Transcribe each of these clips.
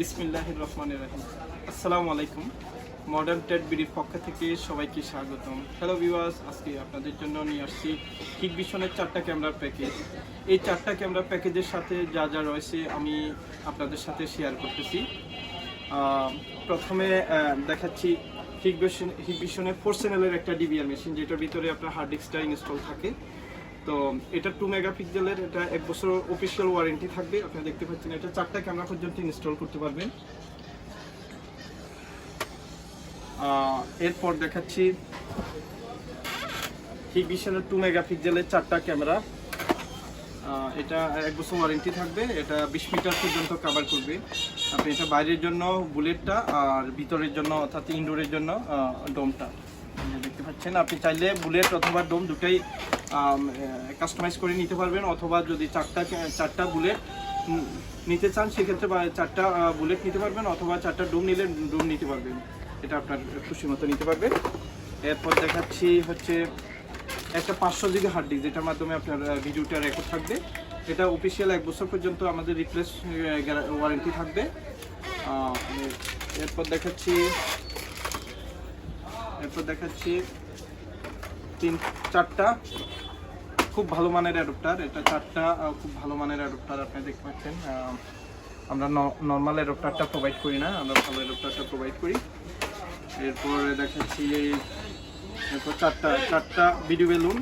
বিসমিল্লাহ রহমানের রাহিম। আসসালামু আলাইকুম। মডার্ন টেড বিডির পক্ষ থেকে সবাইকে স্বাগতম। হ্যালো ভিউয়ার্স আজকে আপনাদের জন্য নিয়ে আসছি কিক ভিশনের চারটা ক্যামেরার প্যাকেজ এই চারটা ক্যামেরা প্যাকেজের সাথে যা যা রয়েছে আমি আপনাদের সাথে শেয়ার করতেছি। প্রথমে দেখাচ্ছি হিক ভিশনের ফোর চ্যানেলের একটা ডিবিআর মেশিন যেটার ভিতরে আপনার হার্ড ডিস্কটা ইনস্টল থাকে। তো এটা টু মেগা মেগাপিক্সেলের এটা এক বছর অফিসিয়াল ওয়ারেন্টি থাকবে। আপনারা দেখতে পাচ্ছেন, এটা চারটা ক্যামেরা পর্যন্ত ইনস্টল করতে পারবেন। এরপর দেখাচ্ছি হিক ভিশনের টু মেগাপিক্সেলের চারটা ক্যামেরা এটা এক বছর ওয়ারেন্টি থাকবে, এটা বিশ মিটার পর্যন্ত কাভার করবে। আপনি এটা বাইরের জন্য বুলেটটা আর ভিতরের জন্য অর্থাৎ ইনডোরের জন্য ডোমটা দেখতে পাচ্ছেন। আপনি চাইলে বুলেট অথবা ডোম দুটাই কাস্টমাইজ করে নিতে পারবেন, অথবা যদি চারটা চারটা বুলেট নিতে চান, সেক্ষেত্রে চারটা বুলেট নিতে পারবেন, অথবা চারটা ডোম নিলে ডোম নিতে পারবেন। এটা আপনার খুশি মতো নিতে পারবেন এরপর দেখাচ্ছি হচ্ছে একটা পাঁচশো জিবি হার্ড ডিস্ক যেটার মাধ্যমে আপনার ভিডিওটা রেকর্ড থাকবে। এটা অফিসিয়াল এক বছর পর্যন্ত আমাদের রিপ্লেস ওয়ারেন্টি থাকবে। এরপর দেখাচ্ছি এরপর দেখাচ্ছি তিন, চারটা খুব ভালো মানের অ্যাডপ্টার। এটা চারটা খুব ভালো মানের অ্যাডপ্টার আপনি দেখতে পাচ্ছেন। আমরা নর্মাল অ্যাডপ্টারটা প্রোভাইড করি না, আমরা ভালো অ্যাডপ্টারটা প্রোভাইড করি। এরপরে দেখাচ্ছি, এরপর চারটা চারটা ভিডিও বেলুন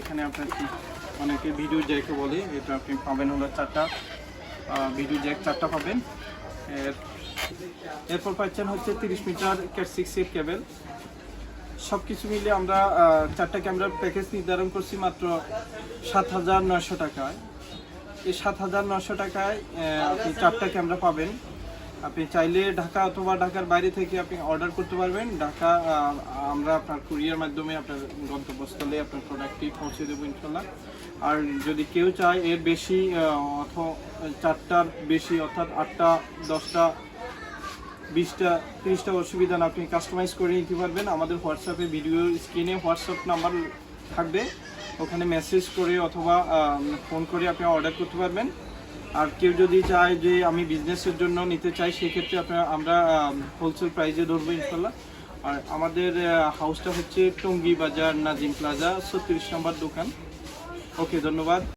এখানে আপনার অনেকে ভিডিও জ্যাকে বলে, এটা আপনি পাবেন হলো চারটা ভিডিও জ্যাক চারটা পাবেন। এর, এরপর পাচ্ছেন হচ্ছে তিরিশ মিটার ক্যাট সিক্স এর কেবেল সব কিছু মিলে আমরা চারটা ক্যামেরার প্যাকেজ নির্ধারণ করছি মাত্র সাত হাজার নয়শো টাকায়। এই সাত হাজার নশো টাকায় আপনি চারটা ক্যামেরা পাবেন। আপনি চাইলে ঢাকা অথবা ঢাকার বাইরে থেকে আপনি অর্ডার করতে পারবেন। ঢাকা আমরা আপনার কুরিয়ার মাধ্যমে আপনার গন্তব্যস্থলে আপনার প্রোডাক্টটি পৌঁছে দেবো ইনশাল্লাহ। আর যদি কেউ চায় এর বেশি অথ, চারটার বেশি অর্থাৎ আটটা, দশটা বিশটা, তিরিশটা অসুবিধা না, আপনি কাস্টমাইজ করে নিতে পারবেন। আমাদের হোয়াটসঅ্যাপে ভিডিও স্ক্রিনে হোয়াটসঅ্যাপ নাম্বার থাকবে। ওখানে মেসেজ করে অথবা ফোন করে আপনি অর্ডার করতে পারবেন। আর কেউ যদি চায় যে আমি বিজনেসের জন্য নিতে চাই, সেক্ষেত্রে আপনার, আমরা হোলসেল প্রাইসে ধরবো ইনশাল্লাহ আর আমাদের হাউসটা হচ্ছে টঙ্গি বাজার, নাজিম প্লাজা ছত্রিশ নম্বর দোকান। ওকে ধন্যবাদ।